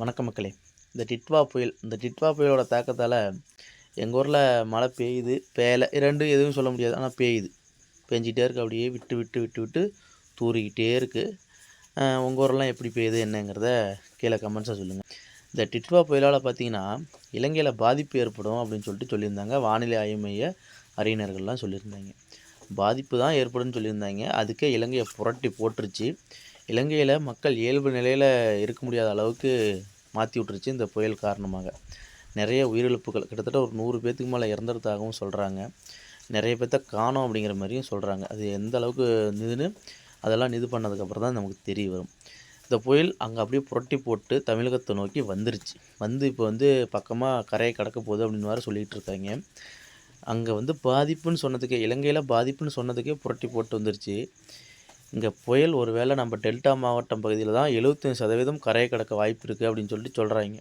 வணக்கம் மக்களே. இந்த டிட்வா புயல் இந்த டிட்வா புயலோட தாக்கத்தால் எங்கள் ஊரில் மழை பெய்யுது பேயலை ரெண்டும் எதுவும் சொல்ல முடியாது ஆனால் பெய்யுது. பெஞ்சிட்டே இருக்குது அப்படியே விட்டு விட்டு விட்டு விட்டு தூறிக்கிட்டே இருக்குது உங்கள் ஊரெல்லாம் எப்படி பெய்யுது என்னங்கிறத கீழே கமெண்ட்ஸாக சொல்லுங்கள் இந்த டிட்வா புயலால் பார்த்தீங்கன்னா இலங்கையில் பாதிப்பு ஏற்படும் அப்படின்னு சொல்லிட்டு சொல்லியிருந்தாங்க. வானிலை ஆய்வு மைய அறிஞர்கள்லாம் சொல்லியிருந்தாங்க. பாதிப்பு தான் ஏற்படும்னு சொல்லியிருந்தாங்க. அதுக்கே இலங்கையை புரட்டி போட்டுருச்சு. இலங்கையில் மக்கள் இயல்பு நிலையில் இருக்க முடியாத அளவுக்கு மாற்றி விட்டுருச்சு இந்த புயல் காரணமாக. நிறைய உயிரிழப்புகள் கிட்டத்தட்ட ஒரு நூறு பேர்த்துக்கு மேலே இறந்துறதாகவும் சொல்கிறாங்க நிறைய பேர்த்த காணோம் அப்படிங்கிற மாதிரியும் சொல்கிறாங்க அது எந்த அளவுக்கு இதுன்னு அதெல்லாம் இது பண்ணதுக்கப்புறம் தான் நமக்கு தெரிய வரும். இந்த புயல் அங்கே அப்படியே புரட்டி போட்டு தமிழகத்தை நோக்கி வந்துருச்சு. வந்து இப்போ வந்து பக்கமாக கரையை கடக்க போகுது அப்படின்னு வேறு சொல்லிகிட்டு இருக்காங்க. அங்கே வந்து பாதிப்புன்னு சொன்னதுக்கே இலங்கையில் பாதிப்புன்னு சொன்னதுக்கே புரட்டி போட்டு வந்துருச்சு. இங்கே புயல் ஒரு வேளை நம்ம டெல்டா மாவட்டம் பகுதியில் தான் எழுபத்தஞ்சு சதவீதம் கரையை கடக்க வாய்ப்பு இருக்குது அப்படின்னு சொல்லிட்டு சொல்கிறாங்க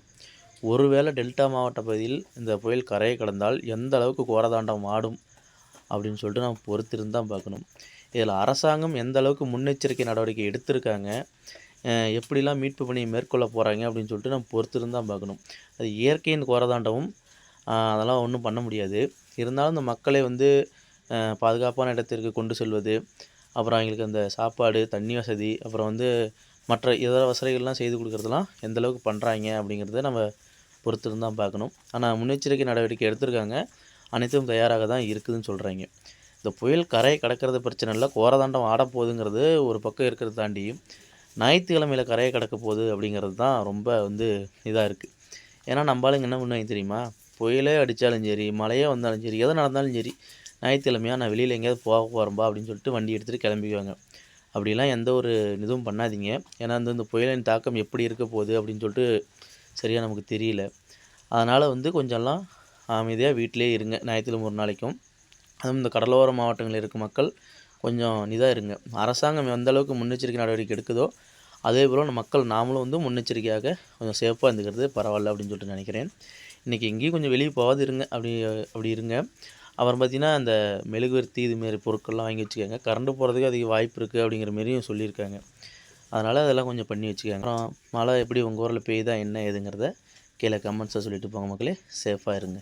ஒருவேளை டெல்டா மாவட்ட பகுதியில் இந்த புயல் கரையை கடந்தால் எந்த அளவுக்கு கோரதாண்டம் ஆடும் அப்படின்னு சொல்லிட்டு நம்ம பொறுத்திருந்து தான் பார்க்கணும். இதில் அரசாங்கம் எந்த அளவுக்கு முன்னெச்சரிக்கை நடவடிக்கை எடுத்திருக்காங்க எப்படிலாம் மீட்பு பணியை மேற்கொள்ள போகிறாங்க அப்படின்னு சொல்லிட்டு நம்ம பொறுத்திருந்து தான் பார்க்கணும். அது இயற்கையின் கோரதாண்டமும் அதெல்லாம் ஒன்றும் பண்ண முடியாது. இருந்தாலும் இந்த மக்களை வந்து பாதுகாப்பான இடத்திற்கு கொண்டு செல்வது அப்புறம் அவங்களுக்கு அந்த சாப்பாடு தண்ணி வசதி அப்புறம் வந்து மற்ற இதர வசதிகள்லாம் செய்து கொடுக்குறதுலாம் எந்தளவுக்கு பண்ணுறாங்க அப்படிங்கிறத நம்ம பொறுத்து தான் பார்க்கணும். ஆனால் முன்னெச்சரிக்கை நடவடிக்கை எடுத்திருக்காங்க. அனைத்தும் தயாராக தான் இருக்குதுன்னு சொல்கிறாங்க இந்த புயல் கரை கடக்கிறது பிரச்சனை இல்லை. கோரதாண்டம் ஆடப்போகுதுங்கிறது ஒரு பக்கம் இருக்கிறது தாண்டியும் ஞாயிற்றுக்கிழமையில் கரையை கடக்க போகுது அப்படிங்கிறது தான் ரொம்ப வந்து இதாக இருக்குது ஏன்னா நம்மளுங்க என்ன பண்ணுவாங்க தெரியுமா? புயலே அடித்தாலும் சரி மழையே வந்தாலும் சரி எதை நடந்தாலும் சரி ஞாயிற்றுக்கிழமையா நான் வெளியில் எங்கேயாவது போக போகிறேன்பா அப்படின்னு சொல்லிட்டு வண்டி எடுத்துகிட்டு கிளம்பிக்குவாங்க. அப்படிலாம் எந்த ஒரு இதுவும் பண்ணாதீங்க. ஏன்னா வந்து இந்த புயலின் தாக்கம் எப்படி இருக்க போகுது அப்படின்னு சொல்லிட்டு சரியாக நமக்கு தெரியல. அதனால் வந்து கொஞ்சம்லாம் அமைதியாக வீட்டிலே இருங்க. ஞாயிற்றுக்கிழமை ஒரு நாளைக்கும். அதுவும் இந்த கடலோர மாவட்டங்களில் இருக்க மக்கள் கொஞ்சம் இதாக இருங்க. அரசாங்கம் எந்த அளவுக்கு முன்னெச்சரிக்கை நடவடிக்கை எடுக்குதோ அதே போல் மக்கள் நாமளும் வந்து முன்னெச்சரிக்கையாக கொஞ்சம் சேஃபாக இருந்துக்கிறது பரவாயில்ல அப்படின்னு சொல்லிட்டு நினைக்கிறேன். இன்றைக்கி எங்கேயும் கொஞ்சம் வெளியே போகாது இருங்க. அப்படி அப்படி இருங்க. அப்புறம் பார்த்திங்கன்னா அந்த மெழுகுவர்த்தி இதுமாரி பொருட்கள்லாம் வாங்கி வச்சுக்கோங்க. கரண்டு போகிறதுக்கு அதிக வாய்ப்பு இருக்குது அப்படிங்கிற மாரியும் சொல்லியிருக்காங்க. அதனால் அதெல்லாம் கொஞ்சம் பண்ணி வச்சுக்கோங்க. அப்புறம் மழை எப்படி உங்கள் ஊரில் பெய்யுதா என்ன ஏதுங்கிறத கீழே கமெண்ட்ஸை சொல்லிட்டு போங்க மக்களே. சேஃபாக இருங்க.